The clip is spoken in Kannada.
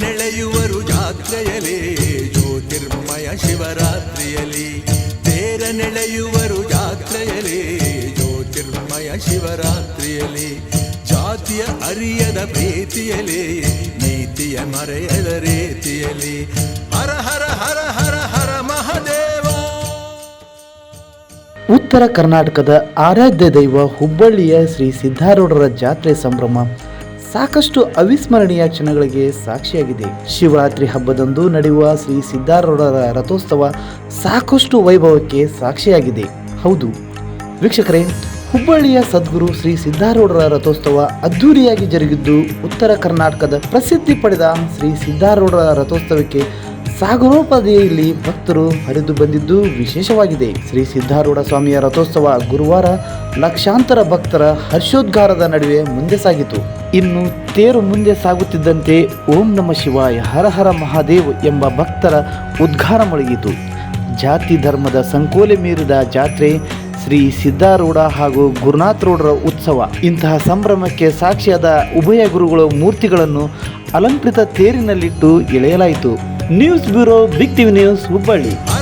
ನೆಳೆಯುವರು ಜಾತ್ರೆಯಲ್ಲಿ ಜ್ಯೋತಿರ್ಮಯ ಶಿವರಾತ್ರಿಯಲಿ ತೇರ ನೆಳೆಯುವರು ಜಾತ್ರೆಯಲ್ಲಿ ಜ್ಯೋತಿರ್ಮಯ ಶಿವರಾತ್ರಿಯಲಿ ಜಾತಿಯ ಅರಿಯದ ಪ್ರೀತಿಯಲ್ಲಿ ನೀತಿಯ ಮರೆಯದ ರೀತಿಯಲಿ ಹರ ಹರ ಹರ ಹರ ಹರ, ಮಹದೇವ! ಉತ್ತರ ಕರ್ನಾಟಕದ ಆರಾಧ್ಯ ದೈವ ಹುಬ್ಬಳ್ಳಿಯ ಶ್ರೀ ಸಿದ್ಧಾರೂಢರ ಜಾತ್ರೆ ಸಂಭ್ರಮ. ಸಾಕಷ್ಟು ಅವಿಸ್ಮರಣೀಯ ಕ್ಷಣಗಳಿಗೆ ಸಾಕ್ಷಿಯಾಗಿದೆ. ಶಿವರಾತ್ರಿ ಹಬ್ಬದಂದು ನಡೆಯುವ ಶ್ರೀ ಸಿದ್ಧಾರೂಢರ ರಥೋತ್ಸವ ಸಾಕಷ್ಟು ವೈಭವಕ್ಕೆ ಸಾಕ್ಷಿಯಾಗಿದೆ. ಹೌದು. ವೀಕ್ಷಕರೇ, ಹುಬ್ಬಳ್ಳಿಯ ಸದ್ಗುರು ಶ್ರೀ ಸಿದ್ಧಾರೂಢರ ರಥೋತ್ಸವ ಅದ್ಧೂರಿಯಾಗಿ ಜರುಗಿದ್ದು ಉತ್ತರ ಕರ್ನಾಟಕದ ಪ್ರಸಿದ್ಧಿ ಪಡೆದ ಶ್ರೀ ಸಿದ್ಧಾರೂಢರ ರಥೋತ್ಸವಕ್ಕೆ ಸಾಗರೋಪಾದಿಯಲ್ಲಿ ಭಕ್ತರು ಹರಿದು ಬಂದಿದ್ದು ವಿಶೇಷವಾಗಿದೆ. ಶ್ರೀ ಸಿದ್ಧಾರೂಢ ಸ್ವಾಮಿಯ ರಥೋತ್ಸವ ಗುರುವಾರ ಲಕ್ಷಾಂತರ ಭಕ್ತರ ಹರ್ಷೋದ್ಗಾರದ ನಡುವೆ ಮುಂದೆ ಸಾಗಿತು. ಇನ್ನು ತೇರು ಮುಂದೆ ಸಾಗುತ್ತಿದ್ದಂತೆ ಓಂ ನಮ ಶಿವಾಯ, ಹರ ಹರ ಮಹಾದೇವ್ ಎಂಬ ಭಕ್ತರ ಉದ್ಘಾರ ಮೊಳಗಿತು. ಜಾತಿ ಧರ್ಮದ ಸಂಕೋಲೆ ಮೀರಿದ ಜಾತ್ರೆ, ಶ್ರೀ ಸಿದ್ಧಾರೂಢ ಹಾಗೂ ಗುರುನಾಥರೂಢರ ಉತ್ಸವ. ಇಂತಹ ಸಂಭ್ರಮಕ್ಕೆ ಸಾಕ್ಷಿಯಾದ ಉಭಯ ಗುರುಗಳ ಮೂರ್ತಿಗಳನ್ನು ಅಲಂಕೃತ ತೇರಿನಲ್ಲಿಟ್ಟು ಎಳೆಯಲಾಯಿತು. News bureau, big TV news Hubballi.